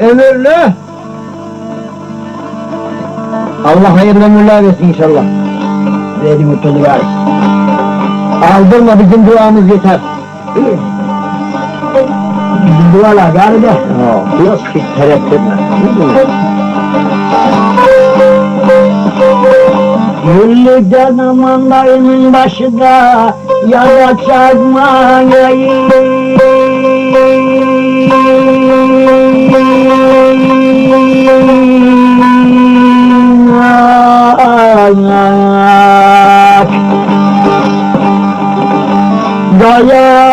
Emirli. Allah hayırlı ömürler versin inşallah. Verdi mutluluk ver. Aldırma bizim duamız yeter. Bizim dualar galiba. Yok, hiç tereddüt etme. Güllü canımın dayının başı da yala Dayalı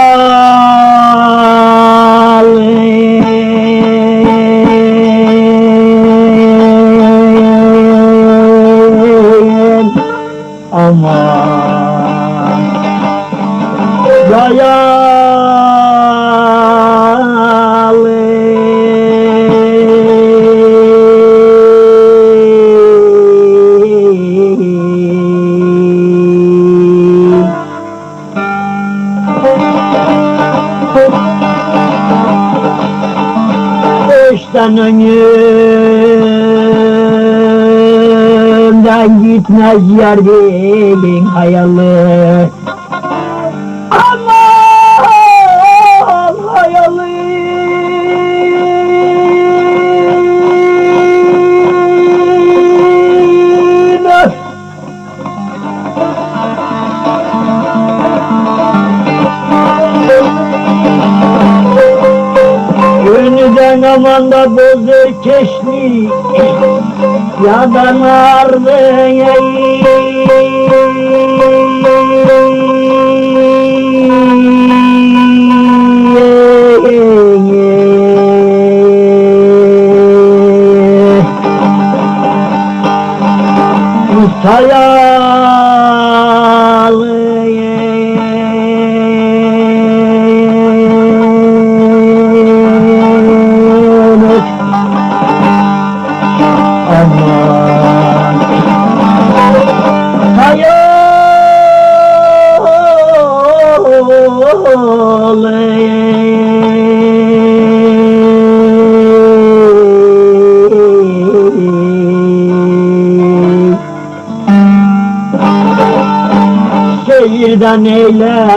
önümden gitmez yer bilin hayalı Gönlüden aman da bozur keşli Ya da nardı Şehirden eyle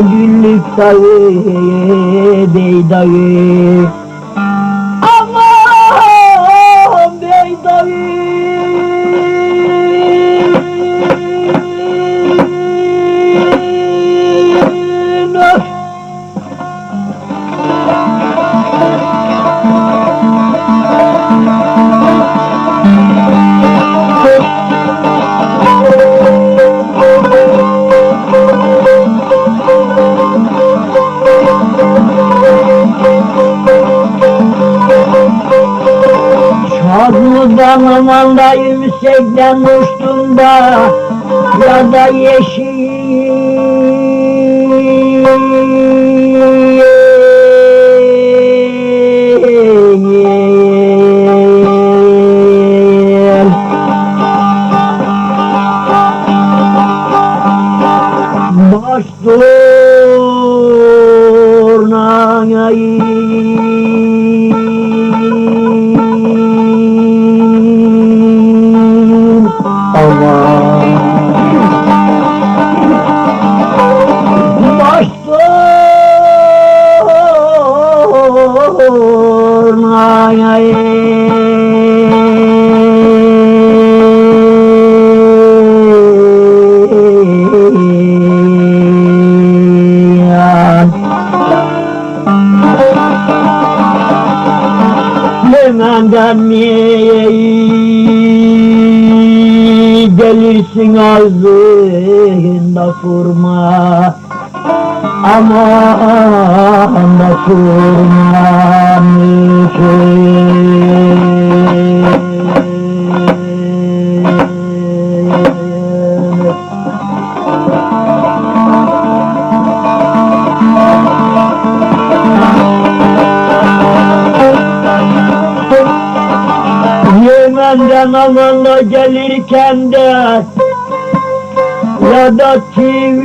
Güllük dağı, bey dağı Çorlu'dan amanda yüksekten uçtum da ya da yeşil Mi gelirsin ağzında kurma Aman da kurma Amanla gelirken de ya da TV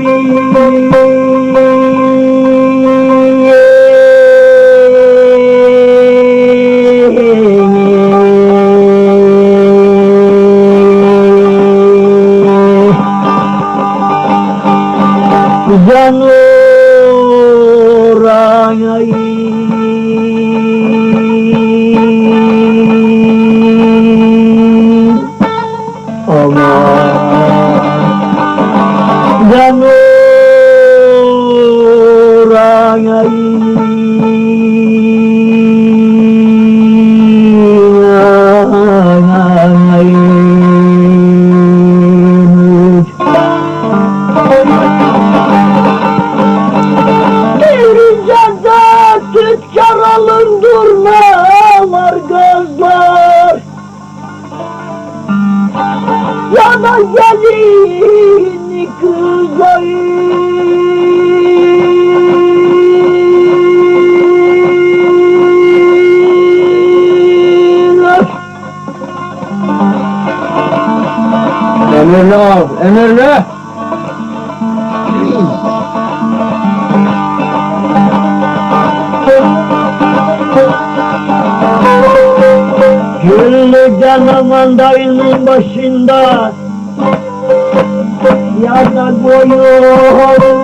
Güllü canımın dayının başında. Yana koyuyorum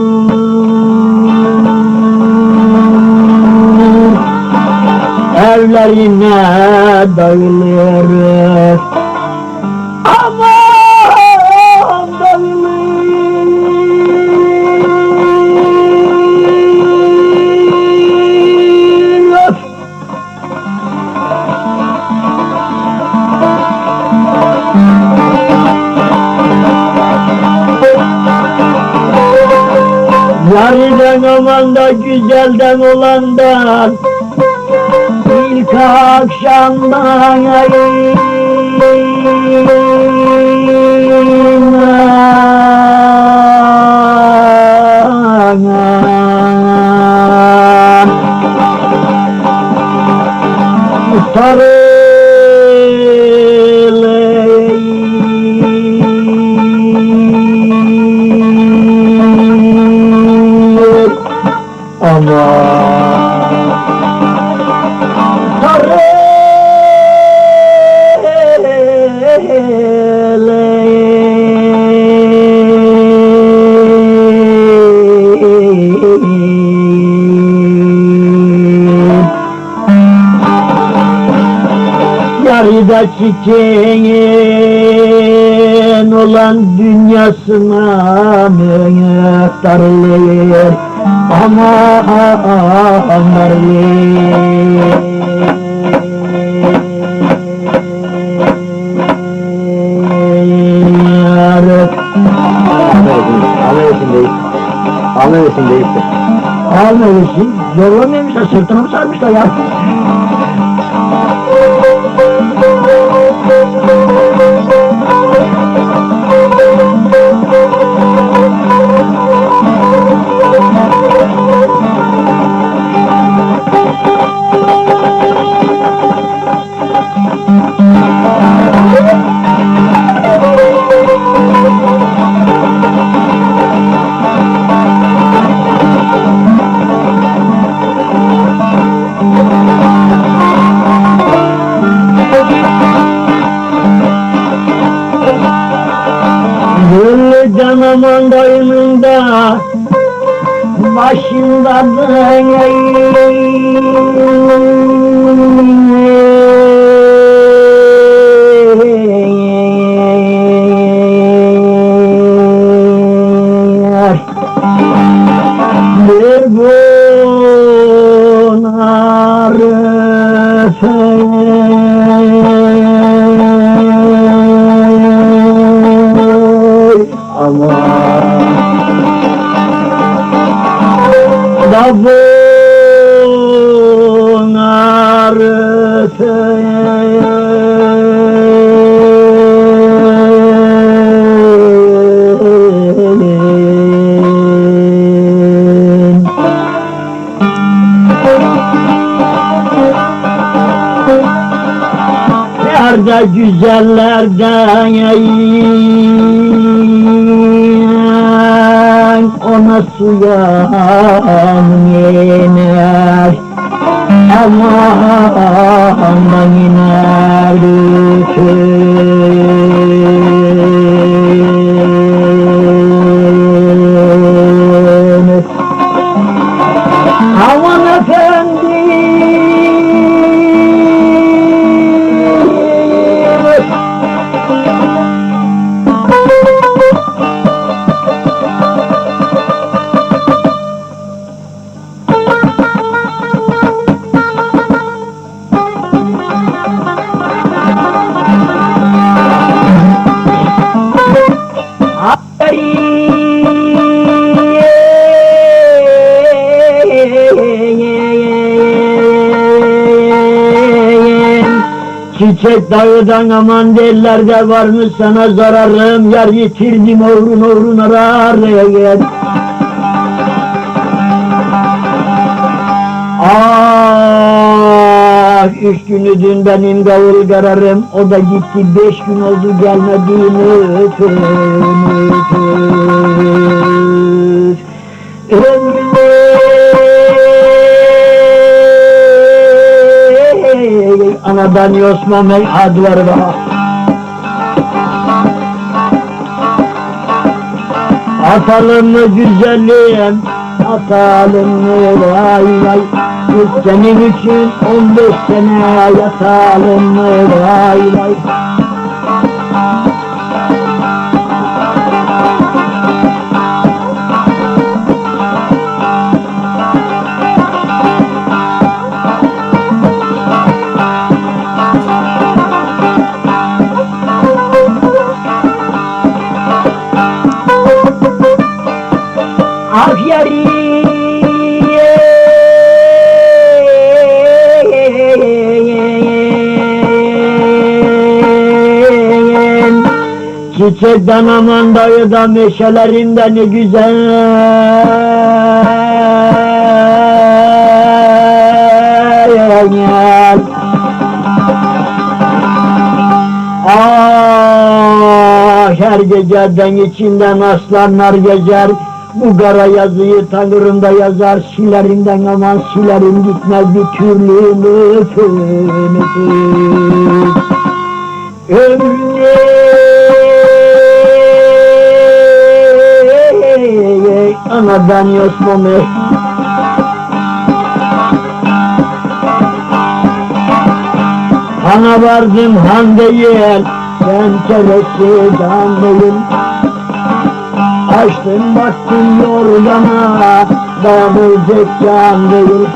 evlerine dağılır. Aman dağılır. Yariden aman da güzelden olandan İlk akşamdan ayına Sarıl Aman Yarıda çiçeğin olan dünyasına darılır ama Anlıyorsun deyip de. Almıyorsun, zorlamıyormuşlar, sırtına mı sarmışlar ya? Başında Nerede güzellerden Ona suyan iner Aman iner düşün Çiçek dağıdan aman dellerde varmış sana zararım Yar yitirdim ovrun ovrun ararım üç günü dün benim gavur kararım O da gitti beş gün oldu gelmediğini ötür Ömrüm Anadan yosma meyhad var. Bak Atalım mı güzelim, atalım mı vay vay Kız senin için on beş sene yatalım mı vay vay Çiçekten aman dayı da meşelerinde ne güzel. Ah her gece den içinden aslanlar gezer. Bu kara yazıyı tanrımda yazar. Silerinden aman silerim gitmez bir türlü nefes Ömrüm Anadan yosmamı Hana vardım han değil, ben keresi can değil. Açtım baktım yorgana, dayanılacak can değil.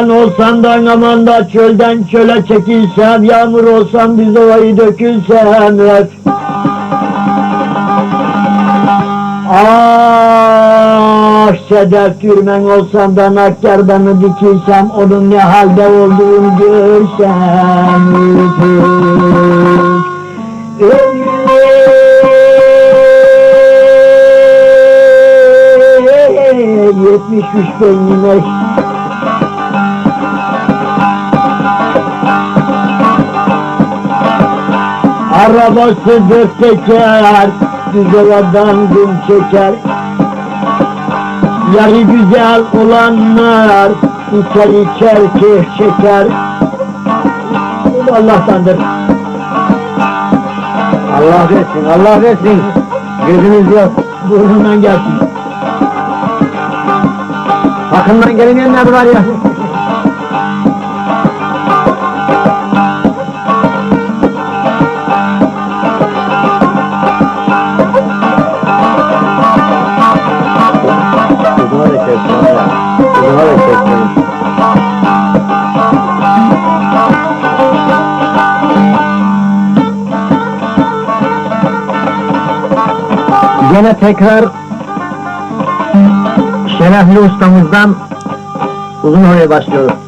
Dumandan olsam da aman da çölden çöle çekilsem Yağmur olsam biz ovayı dökülsem öf. Ah sedef türmen olsam da nakkardanı dikilsem Onun ne halde olduğunu görsem Yetmiş üç beynine Arabası dört teker, güzel adam gün çeker. Yarı güzel olanlar, içer içer keyif çeker. Bu Allah'tandır. Allah versin, Allah versin. Gözünüz yok. Burnundan gelsin. Hakkından gelemeyenler var ya. Gene tekrar şerefli ustamızdan uzun oraya başlıyoruz.